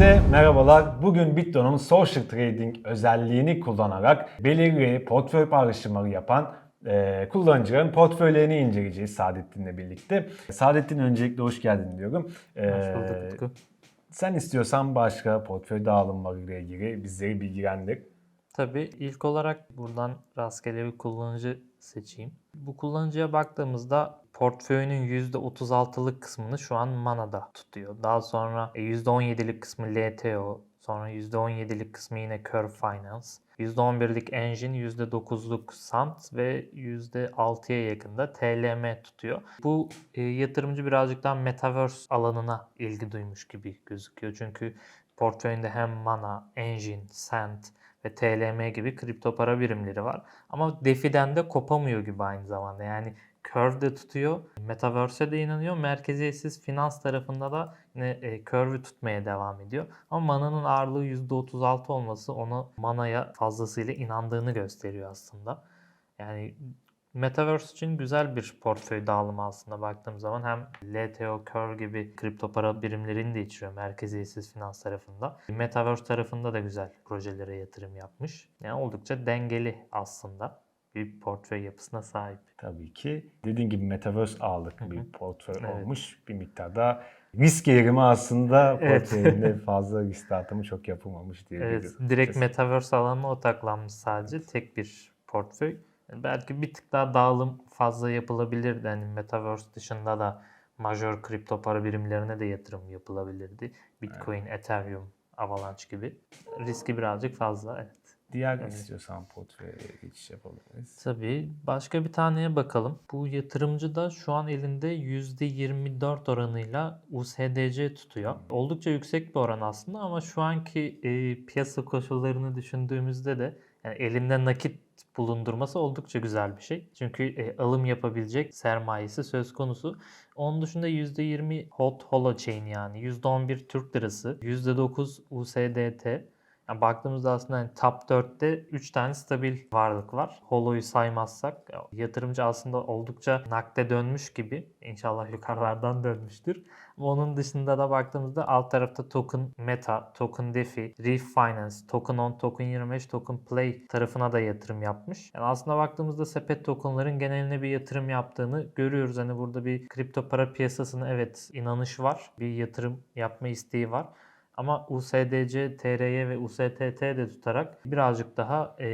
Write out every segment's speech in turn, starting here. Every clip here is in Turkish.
Herkese merhabalar. Bugün Bitdo'nun Social Trading özelliğini kullanarak belirli portföy paylaşımları yapan e, kullanıcıların portföylerini inceleyeceğiz Saadettin'le birlikte. Saadettin öncelikle hoş geldin diyorum. E, Hoş bulduk Utku. Sen istiyorsan başka portföy dağılımlarıyla ilgili bizleri bilgilendir. Tabii ilk olarak buradan rastgele bir kullanıcı seçeyim. Bu kullanıcıya baktığımızda portföyünün %36'lık kısmını şu an Mana'da tutuyor. Daha sonra e, %17'lik kısmı LTO, sonra %17'lik kısmı yine Curve Finance, %11'lik Engine, %9'luk Sant ve %6'ya yakında TLM tutuyor. Bu e, yatırımcı birazcık daha Metaverse alanına ilgi duymuş gibi gözüküyor. Çünkü portföyünde hem Mana, Engine, Sant ve TLM gibi kripto para birimleri var. Ama DeFi'den de kopamıyor gibi aynı zamanda. Yani Curve de tutuyor, Metaverse'e de inanıyor. Merkeziyetsiz finans tarafında da yine e, Curve'ü tutmaya devam ediyor. Ama Mana'nın ağırlığı %36 olması ona Mana'ya fazlasıyla inandığını gösteriyor aslında. Yani Metaverse için güzel bir portföy dağılımı aslında baktığım zaman hem LTO, Curve gibi kripto para birimlerini de içeriyor merkeziyetsiz finans tarafında. Metaverse tarafında da güzel projelere yatırım yapmış. Yani oldukça dengeli aslında bir portföy yapısına sahip. Tabii ki dediğin gibi Metaverse ağırlıklı bir portföy Evet. olmuş. Bir miktarda risk eğrimi aslında Evet. portföyünde fazla risk dağıtımı çok yapılmamış Evet, diyebiliriz. direkt. Metaverse alanına odaklanmış sadece tek bir portföy. Yani belki bir tık daha dağılım fazla yapılabilirdi. Hani Metaverse dışında da major kripto para birimlerine de yatırım yapılabilirdi. Bitcoin, Ethereum, Avalanche gibi. Riski birazcık fazla. Evet. Diğer Evet. istiyorsan portföye geçiş yapabiliriz. Tabii. Başka bir taneye bakalım. Bu yatırımcı da şu an elinde %24 oranıyla USDC tutuyor. Oldukça yüksek bir oran aslında ama şu anki e, piyasa koşullarını düşündüğümüzde de yani elinde nakit bulundurması oldukça güzel bir şey. Çünkü e, alım yapabilecek sermayesi söz konusu. Onun dışında %20 hot holochain yani %11 Türk lirası, %9 USDT, yani baktığımızda aslında hani top 4'te 3 tane stabil varlık var. Holo'yu saymazsak yatırımcı aslında oldukça nakde dönmüş gibi. İnşallah yukarılardan dönmüştür. Onun dışında da baktığımızda alt tarafta token meta, token defi, reef finance, token on, token 25, token play tarafına da yatırım yapmış. Yani aslında baktığımızda sepet tokenların geneline bir yatırım yaptığını görüyoruz. Hani burada bir kripto para piyasasına evet inanış var. Bir yatırım yapma isteği var. Ama USDC, TRY ve USTT de tutarak birazcık daha e,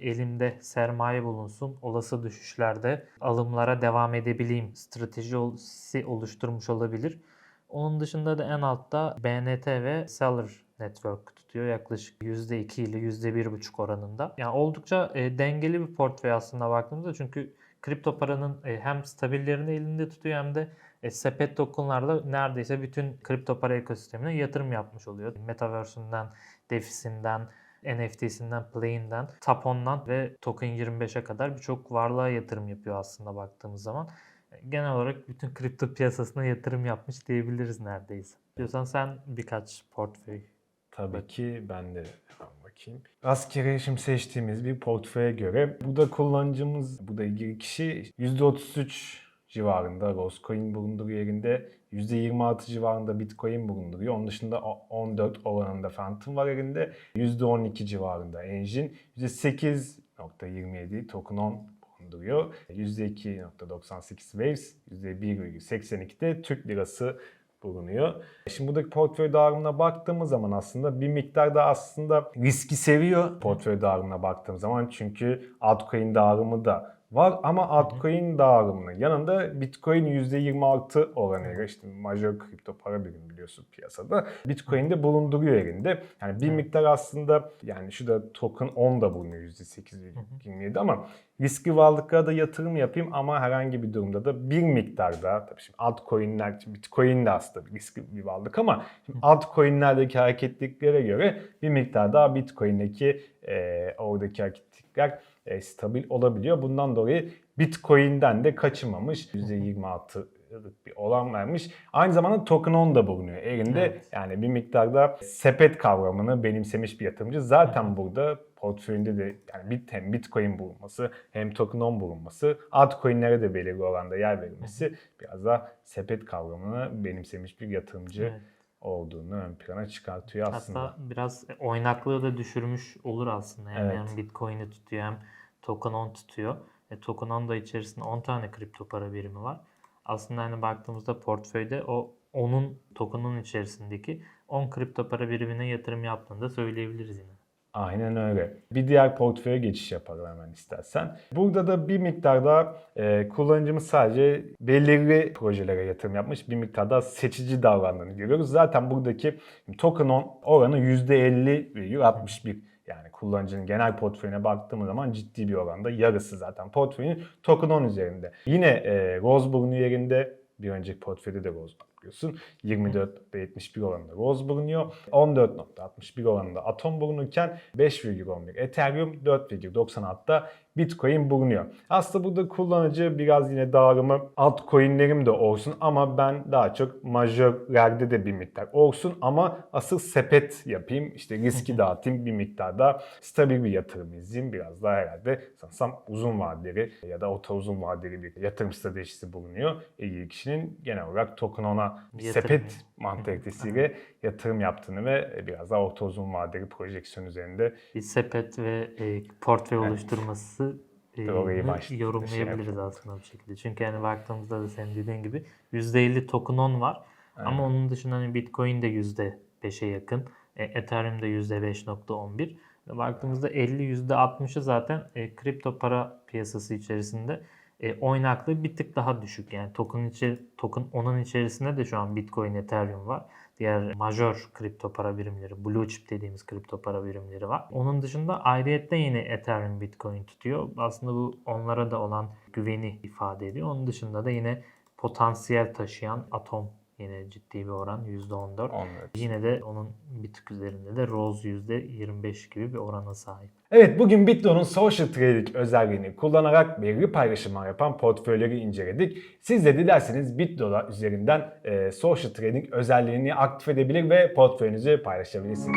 elimde sermaye bulunsun. Olası düşüşlerde alımlara devam edebileyim stratejisi oluşturmuş olabilir. Onun dışında da en altta BNT ve Seller Network tutuyor yaklaşık %2 ile %1,5 oranında. Yani oldukça e, dengeli bir portföy aslında baktığımızda çünkü kripto paranın e, hem stabillerini elinde tutuyor hem de e, sepet tokenlarla neredeyse bütün kripto para ekosistemine yatırım yapmış oluyor. Metaverse'ünden, DeFi'sinden, NFT'sinden, Play'inden, Tapon'dan ve Token 25'e kadar birçok varlığa yatırım yapıyor aslında baktığımız zaman. E, Genel olarak bütün kripto piyasasına yatırım yapmış diyebiliriz neredeyse. Diyorsan sen birkaç portföy Tabii ki ben de hemen bakayım. Rastgele şimdi seçtiğimiz bir portföye göre bu da kullanıcımız, bu da ilgili kişi %33 civarında Roscoin bulunduruyor yerinde. %26 civarında Bitcoin bulunduruyor. Onun dışında o- 14 oranında Phantom var elinde. %12 civarında Engine. %8.27 Token 10 bulunduruyor. %2.98 Waves, %1.82 de Türk Lirası bulunuyor. Şimdi buradaki portföy dağılımına baktığımız zaman aslında bir miktar da aslında riski seviyor portföy dağılımına baktığım zaman. Çünkü altcoin dağılımı da var ama altcoin dağılımının yanında Bitcoin %26 oranıyla işte major kripto para birimi biliyorsun piyasada. Bitcoin de bulunduruyor elinde. Yani bir miktar aslında yani şu da token 10 da bulunuyor %8,27 ama riskli varlıklara da yatırım yapayım ama herhangi bir durumda da bir miktarda tabii şimdi altcoin'ler, Bitcoin de aslında riskli bir varlık ama şimdi altcoin'lerdeki hareketliklere göre bir miktar daha Bitcoin'deki e, oradaki hareketlikler e, stabil olabiliyor. Bundan dolayı Bitcoin'den de kaçınmamış %26'lık bir oran vermiş. Aynı zamanda token 10 da bulunuyor elinde. Evet. Yani bir miktarda sepet kavramını benimsemiş bir yatırımcı. Zaten burada portföyünde de yani bit, hem Bitcoin bulunması hem token 10 bulunması, altcoin'lere de belirli oranda yer verilmesi biraz daha sepet kavramını benimsemiş bir yatırımcı Evet. Olduğunu ön plana çıkartıyor aslında. Hatta biraz oynaklığı da düşürmüş olur aslında. Yani Evet. hem Bitcoin'i tutuyor hem Token On tutuyor. E, Token On da içerisinde 10 tane kripto para birimi var. Aslında hani baktığımızda portföyde o onun token'ın içerisindeki 10 kripto para birimine yatırım yaptığını da söyleyebiliriz yine. Aynen öyle. Bir diğer portföye geçiş yapalım hemen istersen. Burada da bir miktar daha e, kullanıcımız sadece belirli projelere yatırım yapmış, bir miktar daha seçici davrandığını görüyoruz. Zaten buradaki token on oranı %50,61. Yani kullanıcının genel portföyüne baktığımız zaman ciddi bir oranda yarısı zaten portföyün token on üzerinde. Yine e, Roseburnu yerinde bir önceki portföyde de Rose biliyorsun. 24.71 oranında Rose bulunuyor. 14.61 oranında Atom bulunurken 5,11 Ethereum 4,96'da Bitcoin bulunuyor. Aslında burada kullanıcı biraz yine dağılımı altcoin'lerim de olsun ama ben daha çok majörlerde de bir miktar olsun ama asıl sepet yapayım işte riski dağıtayım bir miktarda stabil bir yatırım izleyeyim biraz daha herhalde sanırsam uzun vadeli ya da orta uzun vadeli bir yatırım stratejisi bulunuyor. İyi kişinin genel olarak token ona bir Yatırım. sepet mantalitesiyle yatırım yaptığını ve biraz daha orta uzun vadeli projeksiyon üzerinde Bir sepet ve e, portföy oluşturması e, Orayı yorumlayabiliriz şey aslında bir şekilde. Çünkü yani baktığımızda da senin dediğin gibi %50 token on var. Ama onun dışında hani Bitcoin de %5'e yakın. E, Ethereum de %5.11. Ve Baktığımızda 50 %60'ı zaten e, kripto para piyasası içerisinde e, oynaklığı bir tık daha düşük. Yani token içi token onun içerisinde de şu an Bitcoin, Ethereum var. Diğer majör kripto para birimleri, blue chip dediğimiz kripto para birimleri var. Onun dışında ayrıyette yine Ethereum, Bitcoin tutuyor. Aslında bu onlara da olan güveni ifade ediyor. Onun dışında da yine potansiyel taşıyan Atom yine ciddi bir oran %14. onları Yine de onun bir tık üzerinde de Rose %25 gibi bir orana sahip. Evet bugün Bitdo'nun Social Trading özelliğini kullanarak belirli paylaşımlar yapan portföyleri inceledik. Siz de dilerseniz Bitdo'da üzerinden e, Social Trading özelliğini aktif edebilir ve portföyünüzü paylaşabilirsiniz.